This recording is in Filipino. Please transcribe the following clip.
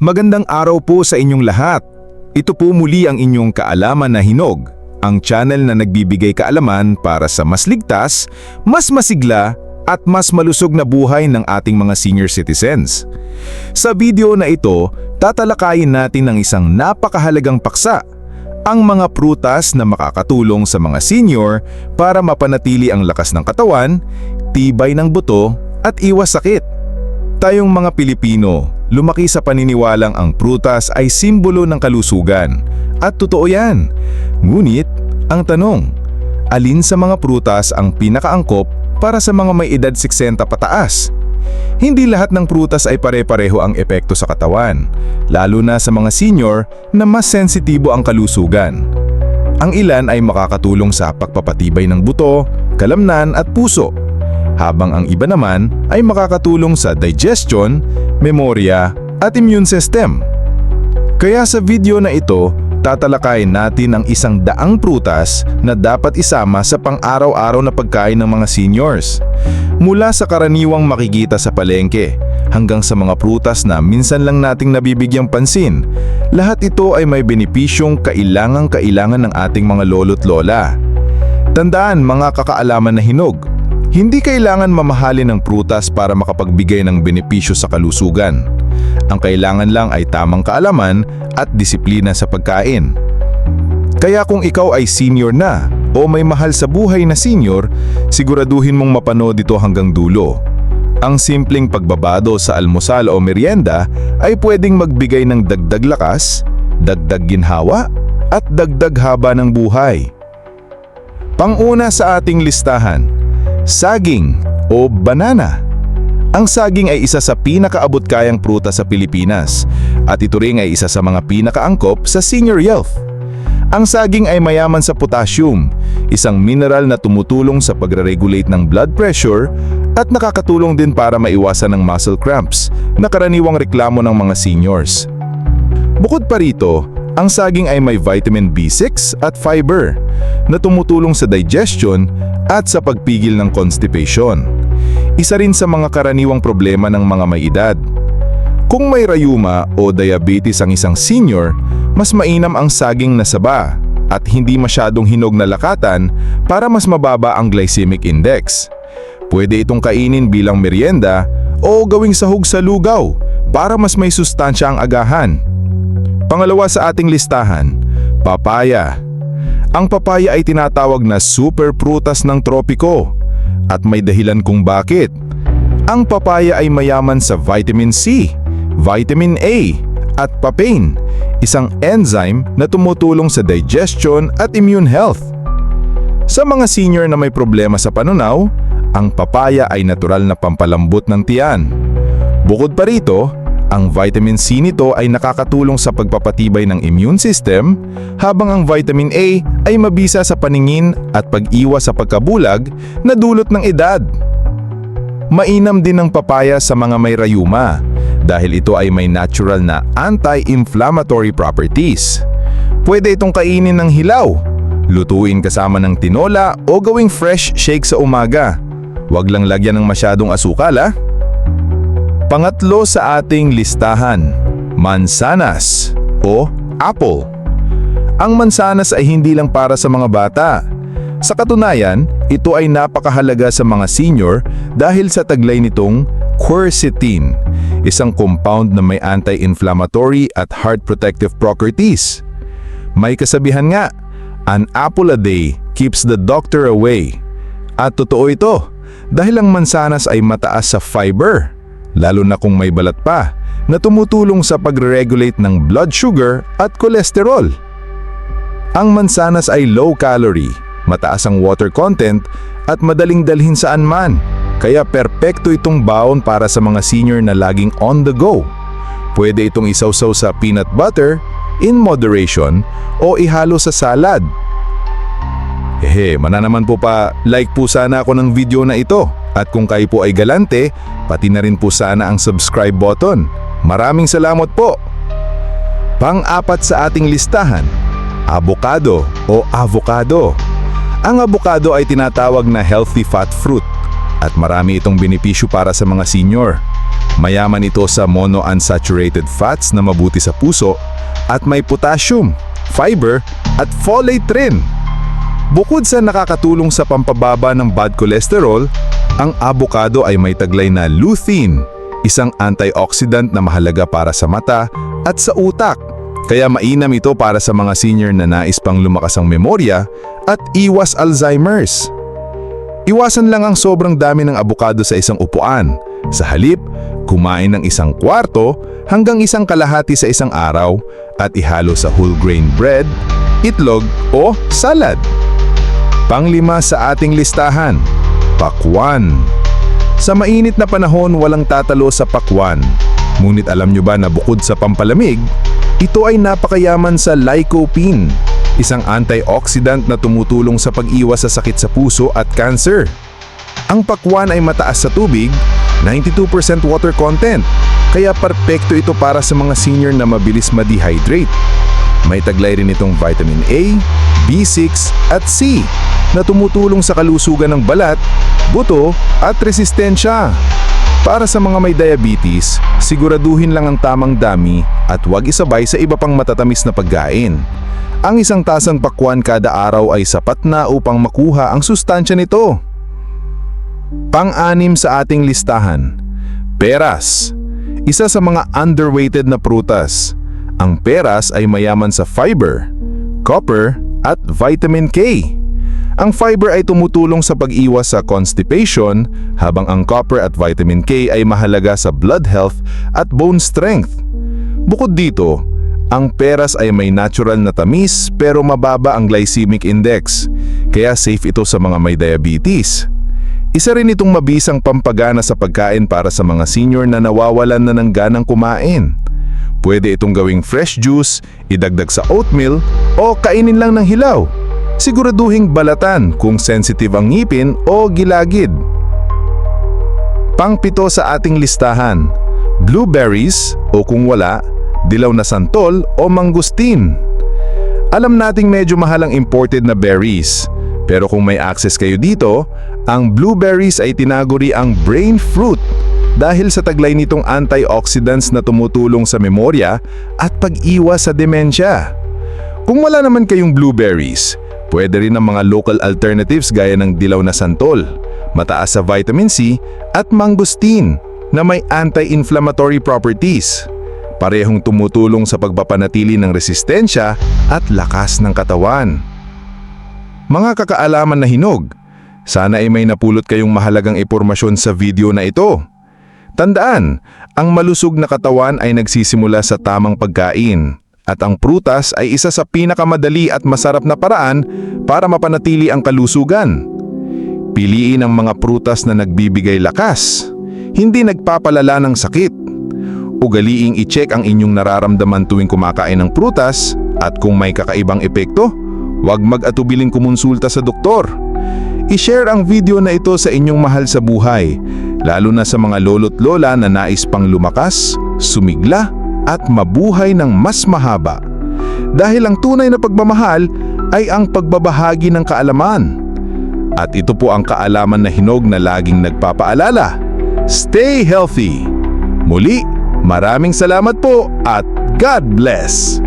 Magandang araw po sa inyong lahat. Ito po muli ang inyong kaalaman na hinog, ang channel na nagbibigay kaalaman para sa mas ligtas, mas masigla, at mas malusog na buhay ng ating mga senior citizens. Sa video na ito, tatalakayin natin ang isang napakahalagang paksa, ang mga prutas na makakatulong sa mga senior para mapanatili ang lakas ng katawan, tibay ng buto, at iwas sakit. Tayong mga Pilipino, lumaki sa paniniwalang ang prutas ay simbolo ng kalusugan. At totoo yan. Ngunit, ang tanong, alin sa mga prutas ang pinakaangkop para sa mga may edad 60 pataas? Hindi lahat ng prutas ay pare-pareho ang epekto sa katawan, lalo na sa mga senior na mas sensitibo ang kalusugan. Ang ilan ay makakatulong sa pagpapatibay ng buto, kalamnan at puso, habang ang iba naman ay makakatulong sa digestion, memorya at immune system. Kaya sa video na ito, tatalakayin natin ang isang daang prutas na dapat isama sa pang-araw-araw na pagkain ng mga seniors. Mula sa karaniwang makikita sa palengke hanggang sa mga prutas na minsan lang nating nabibigyang pansin, lahat ito ay may benepisyong kailangang-kailangan ng ating mga lolo't lola. Tandaan mga kakaalaman na hinog, hindi kailangan mamahalin ng prutas para makapagbigay ng benepisyo sa kalusugan. Ang kailangan lang ay tamang kaalaman at disiplina sa pagkain. Kaya kung ikaw ay senior na o may mahal sa buhay na senior, siguraduhin mong mapanood ito hanggang dulo. Ang simpleng pagbabado sa almusal o merienda ay pwedeng magbigay ng dagdag lakas, dagdag ginhawa, at dagdag haba ng buhay. Panguna sa ating listahan, saging o banana. Ang saging ay isa sa pinakaabot kayang prutas sa Pilipinas at ito rin ay isa sa mga pinakaangkop sa senior health. Ang saging ay mayaman sa potassium, isang mineral na tumutulong sa pagre-regulate ng blood pressure at nakakatulong din para maiwasan ng muscle cramps na karaniwang reklamo ng mga seniors. Bukod pa rito, ang saging ay may vitamin B6 at fiber na tumutulong sa digestion at sa pagpigil ng constipation. Isa rin sa mga karaniwang problema ng mga may edad. Kung may rayuma o diabetes ang isang senior, mas mainam ang saging na saba at hindi masyadong hinog na lakatan para mas mababa ang glycemic index. Pwede itong kainin bilang merienda o gawing sahog sa lugaw para mas may sustansya ang agahan. Pangalawa sa ating listahan, papaya. Ang papaya ay tinatawag na super prutas ng tropiko at may dahilan kung bakit. Ang papaya ay mayaman sa vitamin C, vitamin A at papain, isang enzyme na tumutulong sa digestion at immune health. Sa mga senior na may problema sa panunaw, ang papaya ay natural na pampalambot ng tiyan. Bukod pa rito, ang vitamin C nito ay nakakatulong sa pagpapatibay ng immune system, habang ang vitamin A ay mabisa sa paningin at pag-iwas sa pagkabulag na dulot ng edad. Mainam din ang papaya sa mga may rayuma dahil ito ay may natural na anti-inflammatory properties. Pwede itong kainin ng hilaw, lutuin kasama ng tinola o gawing fresh shake sa umaga. Huwag lang lagyan ng masyadong asukal ah. Pangatlo sa ating listahan, mansanas o apple. Ang mansanas ay hindi lang para sa mga bata. Sa katunayan, ito ay napakahalaga sa mga senior dahil sa taglay nitong quercetin, isang compound na may anti-inflammatory at heart protective properties. May kasabihan nga, an apple a day keeps the doctor away. At totoo ito, dahil ang mansanas ay mataas sa fiber lalo na kung may balat pa, na tumutulong sa pagre-regulate ng blood sugar at kolesterol. Ang mansanas ay low calorie, mataas ang water content at madaling dalhin saan man, kaya perpekto itong baon para sa mga senior na laging on the go. Pwede itong isawsaw sa peanut butter, in moderation, o ihalo sa salad. Hehe, mana naman po pa, like po sana ako ng video na ito. At kung kayo po ay galante, pati na rin po sana ang subscribe button. Maraming salamat po! Pang-apat sa ating listahan, avocado o avocado. Ang avocado ay tinatawag na healthy fat fruit At marami itong benepisyo para sa mga senior. Mayaman ito sa monounsaturated fats na mabuti sa puso at may potassium, fiber at folate rin. Bukod sa nakakatulong sa pampababa ng bad cholesterol, ang avocado ay may taglay na lutein, isang antioxidant na mahalaga para sa mata at sa utak. Kaya mainam ito para sa mga senior na nais pang lumakas ang memorya at iwas Alzheimer's. Iwasan lang ang sobrang dami ng abukado sa isang upuan. Sa halip, kumain ng isang kwarto hanggang isang kalahati sa isang araw at ihalo sa whole grain bread, itlog o salad. Panglima sa ating listahan, pakwan. Sa mainit na panahon walang tatalo sa pakwan. Ngunit alam nyo ba na bukod sa pampalamig, ito ay napakayaman sa lycopene, isang antioxidant na tumutulong sa pag-iwas sa sakit sa puso at cancer. Ang pakwan ay mataas sa tubig, 92% water content, kaya perpekto ito para sa mga senior na mabilis ma-dehydrate. May taglay rin itong vitamin A, B6 at C na tumutulong sa kalusugan ng balat, buto at resistensya. Para sa mga may diabetes, siguraduhin lang ang tamang dami at huwag isabay sa iba pang matatamis na pagkain. Ang isang tasang pakwan kada araw ay sapat na upang makuha ang sustansya nito. Pang-anim sa ating listahan, peras. Isa sa mga underweighted na prutas. Ang peras ay mayaman sa fiber, copper at vitamin K. Ang fiber ay tumutulong sa pag-iwas sa constipation, habang ang copper at vitamin K ay mahalaga sa blood health at bone strength. Bukod dito, ang peras ay may natural na tamis pero mababa ang glycemic index, kaya safe ito sa mga may diabetes. Isa rin itong mabisang pampagana sa pagkain para sa mga senior na nawawalan na ng ganang kumain. Pwede itong gawing fresh juice, idagdag sa oatmeal o kainin lang ng hilaw. Siguraduhing balatan kung sensitive ang ngipin o gilagid. Pangpito sa ating listahan, blueberries o kung wala, dilaw na santol o mangustin. Alam nating medyo mahal ang imported na berries, pero kung may access kayo dito, ang blueberries ay tinaguri ang brain fruit dahil sa taglay nitong antioxidants na tumutulong sa memorya at pag-iwas sa demensya. Kung wala naman kayong blueberries, pwede rin ang mga local alternatives gaya ng dilaw na santol, mataas sa vitamin C at mangustin na may anti-inflammatory properties. Parehong tumutulong sa pagpapanatili ng resistensya at lakas ng katawan. Mga kakaalaman na hinog, sana ay may napulot kayong mahalagang impormasyon sa video na ito. Tandaan, ang malusog na katawan ay nagsisimula sa tamang pagkain at ang prutas ay isa sa pinakamadali at masarap na paraan para mapanatili ang kalusugan. Piliin ang mga prutas na nagbibigay lakas, hindi nagpapalala ng sakit. Ugaliing i-check ang inyong nararamdaman tuwing kumakain ng prutas at kung may kakaibang epekto, huwag mag-atubiling kumonsulta sa doktor. I-share ang video na ito sa inyong mahal sa buhay, lalo na sa mga lolo't lola na nais pang lumakas, sumigla at mabuhay ng mas mahaba. Dahil ang tunay na pagmamahal ay ang pagbabahagi ng kaalaman. At ito po ang kaalaman na hinog na laging nagpapaalala. Stay healthy! Muli, maraming salamat po at God bless!